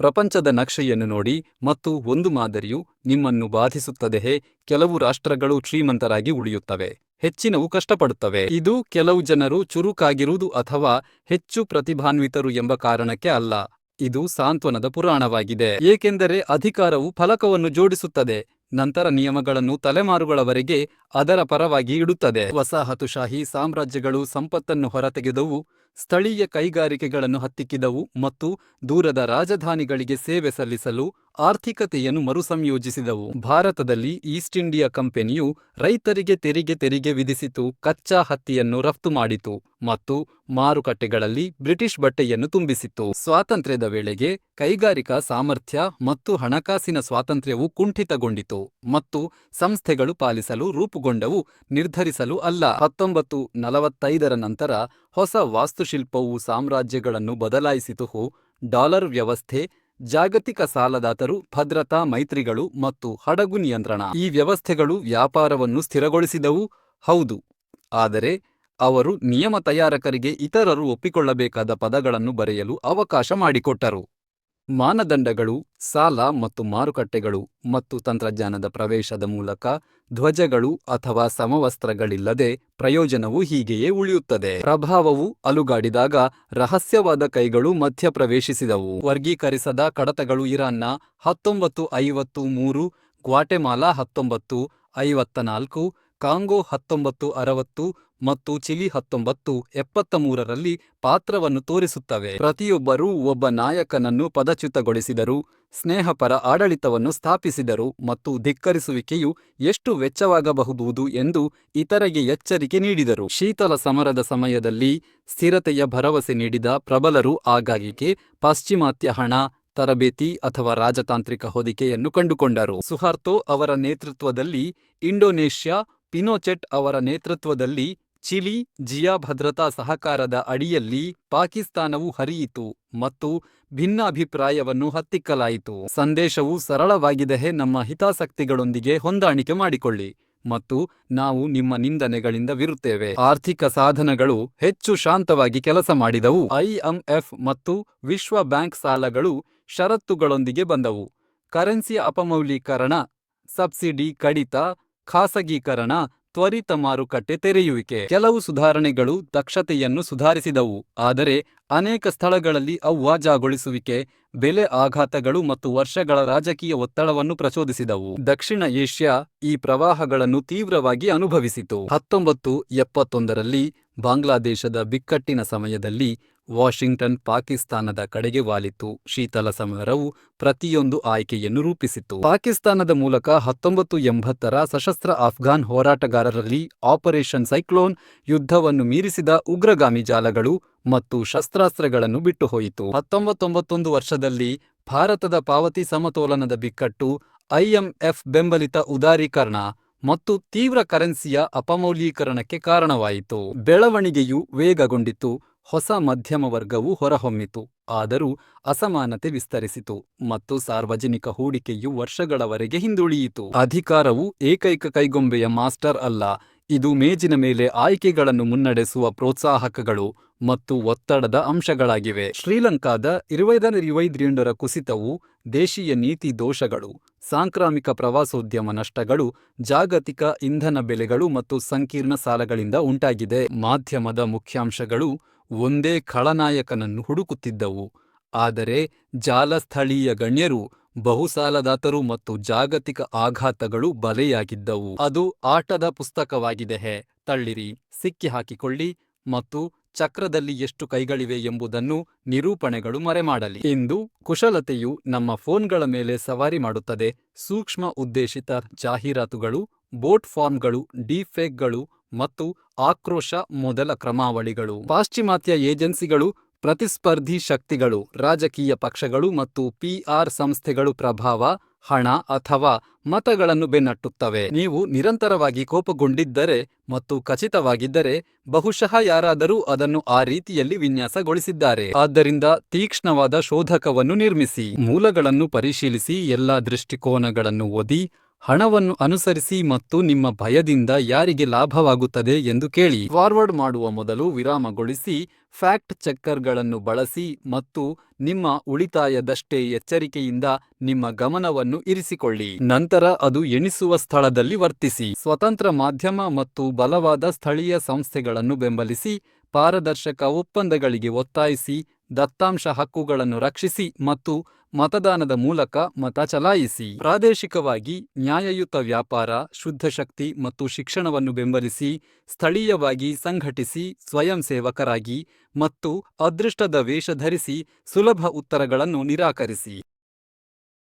ಪ್ರಪಂಚದ ನಕ್ಷೆಯನ್ನು ನೋಡಿ ಮತ್ತು ಒಂದು ಮಾದರಿಯು ನಿಮ್ಮನ್ನು ಬಾಧಿಸುತ್ತದೆಹೇ ಕೆಲವು ರಾಷ್ಟ್ರಗಳು ಶ್ರೀಮಂತರಾಗಿ ಉಳಿಯುತ್ತವೆ, ಹೆಚ್ಚಿನವು ಕಷ್ಟಪಡುತ್ತವೆ. ಇದು ಕೆಲವು ಜನರು ಚುರುಕಾಗಿರುವುದು ಅಥವಾ ಹೆಚ್ಚು ಪ್ರತಿಭಾನ್ವಿತರು ಎಂಬ ಕಾರಣಕ್ಕೆ ಅಲ್ಲ, ಇದು ಸಾಂತ್ವನದ ಪುರಾಣವಾಗಿದೆ. ಏಕೆಂದರೆ ಅಧಿಕಾರವು ಫಲಕವನ್ನು ಜೋಡಿಸುತ್ತದೆ, ನಂತರ ನಿಯಮಗಳನ್ನು ತಲೆಮಾರುಗಳವರೆಗೆ ಅದರ ಪರವಾಗಿ ಇಡುತ್ತದೆ. ವಸಾಹತುಶಾಹಿ ಸಾಮ್ರಾಜ್ಯಗಳು ಸಂಪತ್ತನ್ನು ಹೊರತೆಗೆದವು ಸ್ಥಳೀಯ ಕೈಗಾರಿಕೆಗಳನ್ನು ಹತ್ತಿಕ್ಕಿದವು ಮತ್ತು ದೂರದ ರಾಜಧಾನಿಗಳಿಗೆ ಸೇವೆ ಸಲ್ಲಿಸಲು ಆರ್ಥಿಕತೆಯನ್ನು ಮರುಸಂಯೋಜಿಸಿದವು. ಭಾರತದಲ್ಲಿ ಈಸ್ಟ್ ಇಂಡಿಯಾ ಕಂಪನಿಯು ರೈತರಿಗೆ ತೆರಿಗೆ ತೆರಿಗೆ ವಿಧಿಸಿತು ಕಚ್ಚಾ ಹತ್ತಿಯನ್ನು ರಫ್ತು ಮಾಡಿತು ಮತ್ತು ಮಾರುಕಟ್ಟೆಗಳಲ್ಲಿ ಬ್ರಿಟಿಷ್ ಬಟ್ಟೆಯನ್ನು ತುಂಬಿಸಿತ್ತು, ಸ್ವಾತಂತ್ರ್ಯದ ವೇಳೆಗೆ ಕೈಗಾರಿಕಾ ಸಾಮರ್ಥ್ಯ ಮತ್ತು ಹಣಕಾಸಿನ ಸ್ವಾತಂತ್ರ್ಯವು ಕುಂಠಿತಗೊಂಡಿತು ಮತ್ತು ಸಂಸ್ಥೆಗಳು ಪಾಲಿಸಲು ರೂಪುಗೊಂಡವು ನಿರ್ಧರಿಸಲು ಅಲ್ಲ. ಹತ್ತೊಂಬತ್ತು ನಲವತ್ತೈದರ ನಂತರ ಹೊಸ ವಾಸ್ತುಶಿಲ್ಪವು ಸಾಮ್ರಾಜ್ಯಗಳನ್ನು ಬದಲಾಯಿಸಿತು. ಡಾಲರ್ ವ್ಯವಸ್ಥೆ ಜಾಗತಿಕ ಸಾಲದಾತರು, ಭದ್ರತಾ ಮೈತ್ರಿಗಳು ಮತ್ತು ಹಡಗು ನಿಯಂತ್ರಣ ಈ ವ್ಯವಸ್ಥೆಗಳು ವ್ಯಾಪಾರವನ್ನು ಸ್ಥಿರಗೊಳಿಸಿದವು, ಹೌದು. ಆದರೆ ಅವರು ನಿಯಮ ತಯಾರಕರಿಗೆ ಇತರರು ಒಪ್ಪಿಕೊಳ್ಳಬೇಕಾದ ಪದಗಳನ್ನು ಬರೆಯಲು ಅವಕಾಶ ಮಾಡಿಕೊಟ್ಟರು. ಮಾನದಂಡಗಳು, ಸಾಲ ಮತ್ತು ಮಾರುಕಟ್ಟೆಗಳು ಮತ್ತು ತಂತ್ರಜ್ಞಾನದ ಪ್ರವೇಶದ ಮೂಲಕ ಧ್ವಜಗಳು ಅಥವಾ ಸಮವಸ್ತ್ರಗಳಿಲ್ಲದೆ ಪ್ರಯೋಜನವು ಹೀಗೆಯೇ ಉಳಿಯುತ್ತದೆ. ಪ್ರಭಾವವು ಅಲುಗಾಡಿದಾಗ ರಹಸ್ಯವಾದ ಕೈಗಳು ಮಧ್ಯಪ್ರವೇಶಿಸಿದವು. ವರ್ಗೀಕರಿಸದ ಕಡತಗಳು ಇರಾನ್ನ ಹತ್ತೊಂಬತ್ತು ಐವತ್ತು ಮೂರು, ಗ್ವಾಟೆಮಾಲಾ ಹತ್ತೊಂಬತ್ತು ಐವತ್ತ ನಾಲ್ಕು ಕಾಂಗೋ ಹತ್ತೊಂಬತ್ತು ಅರವತ್ತು ಮತ್ತು ಚಿಲಿ ಹತ್ತೊಂಬತ್ತು ಎಪ್ಪತ್ತಮೂರರಲ್ಲಿ ಪಾತ್ರವನ್ನು ತೋರಿಸುತ್ತವೆ. ಪ್ರತಿಯೊಬ್ಬರೂ ಒಬ್ಬ ನಾಯಕನನ್ನು ಪದಚ್ಯುತಗೊಳಿಸಿದರು, ಸ್ನೇಹಪರ ಆಡಳಿತವನ್ನು ಸ್ಥಾಪಿಸಿದರು ಮತ್ತು ಧಿಕ್ಕರಿಸುವಿಕೆಯು ಎಷ್ಟು ವೆಚ್ಚವಾಗಬಹುದು ಎಂದು ಇತರಗೆ ಎಚ್ಚರಿಕೆ ನೀಡಿದರು. ಶೀತಲ ಸಮರದ ಸಮಯದಲ್ಲಿ ಸ್ಥಿರತೆಯ ಭರವಸೆ ನೀಡಿದ ಪ್ರಬಲರು ಆಗಾಗ್ಗೆ ಪಾಶ್ಚಿಮಾತ್ಯ ಹಣ, ತರಬೇತಿ ಅಥವಾ ರಾಜತಾಂತ್ರಿಕ ಹೊದಿಕೆಯನ್ನು ಕಂಡುಕೊಂಡರು. ಸುಹಾರ್ತೋ ಅವರ ನೇತೃತ್ವದಲ್ಲಿ ಇಂಡೋನೇಷ್ಯಾ ಪಿನೋಚೆಟ್ ಅವರ ನೇತೃತ್ವದಲ್ಲಿ ಚಿಲಿ, ಜಿಯಾ ಭದ್ರತಾ ಸಹಕಾರದ ಅಡಿಯಲ್ಲಿ ಪಾಕಿಸ್ತಾನವು ಹರಿಯಿತು ಮತ್ತು ಭಿನ್ನಾಭಿಪ್ರಾಯವನ್ನು ಹತ್ತಿಕ್ಕಲಾಯಿತು. ಸಂದೇಶವು ಸರಳವಾಗಿದೆಹೆ ನಮ್ಮ ಹಿತಾಸಕ್ತಿಗಳೊಂದಿಗೆ ಹೊಂದಾಣಿಕೆ ಮಾಡಿಕೊಳ್ಳಿ ಮತ್ತು ನಾವು ನಿಮ್ಮ ನಿಂದನೆಗಳಿಂದ ವಿರುತ್ತೇವೆ. ಆರ್ಥಿಕ ಸಾಧನಗಳು ಹೆಚ್ಚು ಶಾಂತವಾಗಿ ಕೆಲಸ ಮಾಡಿದವು. ಐಎಂಎಫ್ ಮತ್ತು ವಿಶ್ವ ಬ್ಯಾಂಕ್ ಸಾಲಗಳು ಷರತ್ತುಗಳೊಂದಿಗೆ ಬಂದವು. ಕರೆನ್ಸಿಯ ಅಪಮೌಲ್ಯೀಕರಣ ಸಬ್ಸಿಡಿ ಕಡಿತ ಖಾಸಗೀಕರಣ, ತ್ವರಿತ ಮಾರುಕಟ್ಟೆ ತೆರೆಯುವಿಕೆ ಕೆಲವು ಸುಧಾರಣೆಗಳು ದಕ್ಷತೆಯನ್ನು ಸುಧಾರಿಸಿದವು, ಆದರೆ ಅನೇಕ ಸ್ಥಳಗಳಲ್ಲಿ ಅವ್ವಾಜಾಗೊಳಿಸುವಿಕೆ ಬೆಲೆ ಆಘಾತಗಳು ಮತ್ತು ವರ್ಷಗಳ ರಾಜಕೀಯ ಒತ್ತಡವನ್ನು ಪ್ರಚೋದಿಸಿದವು. ದಕ್ಷಿಣ ಏಷ್ಯಾ ಈ ಪ್ರವಾಹಗಳನ್ನು ತೀವ್ರವಾಗಿ ಅನುಭವಿಸಿತು. ಹತ್ತೊಂಬತ್ತು ಎಪ್ಪತ್ತೊಂದರಲ್ಲಿ ಬಾಂಗ್ಲಾದೇಶದ ಬಿಕ್ಕಟ್ಟಿನ ಸಮಯದಲ್ಲಿ ವಾಷಿಂಗ್ಟನ್ ಪಾಕಿಸ್ತಾನದ ಕಡೆಗೆ ವಾಲಿತು ಶೀತಲ ಸಮರವು ಪ್ರತಿಯೊಂದು ಆಯ್ಕೆಯನ್ನು ರೂಪಿಸಿತು ಪಾಕಿಸ್ತಾನದ ಮೂಲಕ ಹತ್ತೊಂಬತ್ತು ಎಂಬತ್ತರ ಸಶಸ್ತ್ರ ಅಫ್ಘಾನ್ ಹೋರಾಟಗಾರರಲ್ಲಿ ಆಪರೇಷನ್ ಸೈಕ್ಲೋನ್ ಯುದ್ಧವನ್ನು ಮೀರಿಸಿದ ಉಗ್ರಗಾಮಿ ಜಾಲಗಳು ಮತ್ತು ಶಸ್ತ್ರಾಸ್ತ್ರಗಳನ್ನು ಬಿಟ್ಟುಹೋಯಿತು. ಹತ್ತೊಂಬತ್ತೊಂಬತ್ತೊಂದು ವರ್ಷದಲ್ಲಿ ಭಾರತದ ಪಾವತಿ ಸಮತೋಲನದ ಬಿಕ್ಕಟ್ಟು ಐಎಂಎಫ್ ಬೆಂಬಲಿತ ಉದಾರೀಕರಣ ಮತ್ತು ತೀವ್ರ ಕರೆನ್ಸಿಯ ಅಪಮೌಲ್ಯೀಕರಣಕ್ಕೆ ಕಾರಣವಾಯಿತು. ಬೆಳವಣಿಗೆಯು ವೇಗಗೊಂಡಿತು, ಹೊಸ ಮಧ್ಯಮ ವರ್ಗವು ಹೊರಹೊಮ್ಮಿತು, ಆದರೂ ಅಸಮಾನತೆ ವಿಸ್ತರಿಸಿತು ಮತ್ತು ಸಾರ್ವಜನಿಕ ಹೂಡಿಕೆಯು ವರ್ಷಗಳವರೆಗೆ ಹಿಂದುಳಿಯಿತು. ಅಧಿಕಾರವು ಏಕೈಕ ಕೈಗೊಂಬೆಯ ಮಾಸ್ಟರ್ ಅಲ್ಲ ಇದು ಮೇಜಿನ ಮೇಲೆ ಆಯ್ಕೆಗಳನ್ನು ಮುನ್ನಡೆಸುವ ಪ್ರೋತ್ಸಾಹಕಗಳು ಮತ್ತು ಒತ್ತಡದ ಅಂಶಗಳಾಗಿವೆ. ಶ್ರೀಲಂಕಾದ ಇರುವೈದನ ರಿವೈದ್ರಿಯೊಂದರ ಕುಸಿತವು ದೇಶೀಯ ನೀತಿ ದೋಷಗಳು, ಸಾಂಕ್ರಾಮಿಕ ಪ್ರವಾಸೋದ್ಯಮ ನಷ್ಟಗಳು, ಜಾಗತಿಕ ಇಂಧನ ಬೆಲೆಗಳು ಮತ್ತು ಸಂಕೀರ್ಣ ಸಾಲಗಳಿಂದ ಉಂಟಾಗಿದೆ. ಮಾಧ್ಯಮದ ಮುಖ್ಯಾಂಶಗಳು ಒಂದೇ ಖಳನಾಯಕನನ್ನು ಹುಡುಕುತ್ತಿದ್ದವು, ಆದರೆ ಜಾಲ ಸ್ಥಳೀಯ ಗಣ್ಯರು ಬಹುಸಾಲದಾತರು ಮತ್ತು ಜಾಗತಿಕ ಆಘಾತಗಳು ಬಲೆಯಾಗಿದ್ದವು. ಅದು ಆಟದ ಪುಸ್ತಕವಾಗಿದೆ ಹೇ, ತಳ್ಳಿರಿ, ಸಿಕ್ಕಿಹಾಕಿಕೊಳ್ಳಿ ಮತ್ತು ಚಕ್ರದಲ್ಲಿ ಎಷ್ಟು ಕೈಗಳಿವೆ ಎಂಬುದನ್ನು ನಿರೂಪಣೆಗಳು ಮರೆಮಾಡಲಿ. ಇಂದು ಕುಶಲತೆಯು ನಮ್ಮ ಫೋನ್ಗಳ ಮೇಲೆ ಸವಾರಿ ಮಾಡುತ್ತದೆ. ಸೂಕ್ಷ್ಮ ಉದ್ದೇಶಿತ ಜಾಹೀರಾತುಗಳು, ಬೋಟ್ ಫಾರ್ಮ್ಗಳು, ಡೀಫೇಕ್ಗಳು ಮತ್ತು ಆಕ್ರೋಶ ಮೊದಲ ಕ್ರಮಾವಳಿಗಳು. ಪಾಶ್ಚಿಮಾತ್ಯ ಏಜೆನ್ಸಿಗಳು ಪ್ರತಿಸ್ಪರ್ಧಿ ಶಕ್ತಿಗಳು, ರಾಜಕೀಯ ಪಕ್ಷಗಳು ಮತ್ತು ಪಿಆರ್ ಸಂಸ್ಥೆಗಳು ಪ್ರಭಾವ, ಹಣ ಅಥವಾ ಮತಗಳನ್ನು ಬೆನ್ನಟ್ಟುತ್ತವೆ. ನೀವು ನಿರಂತರವಾಗಿ ಕೋಪಗೊಂಡಿದ್ದರೆ ಮತ್ತು ಖಚಿತವಾಗಿದ್ದರೆ ಬಹುಶಃ ಯಾರಾದರೂ ಅದನ್ನು ಆ ರೀತಿಯಲ್ಲಿ ವಿನ್ಯಾಸಗೊಳಿಸಿದ್ದಾರೆ. ಆದ್ದರಿಂದ ತೀಕ್ಷ್ಣವಾದ ಶೋಧಕವನ್ನು ನಿರ್ಮಿಸಿ, ಮೂಲಗಳನ್ನು ಪರಿಶೀಲಿಸಿ, ಎಲ್ಲಾ ದೃಷ್ಟಿಕೋನಗಳನ್ನು ಓದಿ ಹಣವನ್ನು ಅನುಸರಿಸಿ ಮತ್ತು ನಿಮ್ಮ ಭಯದಿಂದ ಯಾರಿಗೆ ಲಾಭವಾಗುತ್ತದೆ ಎಂದು ಕೇಳಿ. ಫಾರ್ವರ್ಡ್ ಮಾಡುವ ಮೊದಲು ವಿರಾಮಗೊಳಿಸಿ, ಫ್ಯಾಕ್ಟ್ ಚೆಕ್ಕರ್ಗಳನ್ನು ಬಳಸಿ ಮತ್ತು ನಿಮ್ಮ ಉಳಿತಾಯದಷ್ಟೇ ಎಚ್ಚರಿಕೆಯಿಂದ ನಿಮ್ಮ ಗಮನವನ್ನು ಇರಿಸಿಕೊಳ್ಳಿ. ನಂತರ ಅದು ಎಣಿಸುವ ಸ್ಥಳದಲ್ಲಿ ವರ್ತಿಸಿ. ಸ್ವತಂತ್ರ ಮಾಧ್ಯಮ ಮತ್ತು ಬಲವಾದ ಸ್ಥಳೀಯ ಸಂಸ್ಥೆಗಳನ್ನು ಬೆಂಬಲಿಸಿ, ಪಾರದರ್ಶಕ ಒಪ್ಪಂದಗಳಿಗೆ ಒತ್ತಾಯಿಸಿ, ದತ್ತಾಂಶ ಹಕ್ಕುಗಳನ್ನು ರಕ್ಷಿಸಿ ಮತ್ತು ಮತದಾನದ ಮೂಲಕ ಮತ ಚಲಾಯಿಸಿ. ಪ್ರಾದೇಶಿಕವಾಗಿ ನ್ಯಾಯಯುತ ವ್ಯಾಪಾರ, ಶುದ್ಧ ಶಕ್ತಿ ಮತ್ತು ಶಿಕ್ಷಣವನ್ನು ಬೆಂಬಲಿಸಿ, ಸ್ಥಳೀಯವಾಗಿ ಸಂಘಟಿಸಿ, ಸ್ವಯಂಸೇವಕರಾಗಿ, ಮತ್ತು ಅದೃಷ್ಟದ ವೇಷ ಧರಿಸಿ ಸುಲಭ ಉತ್ತರಗಳನ್ನು ನಿರಾಕರಿಸಿ.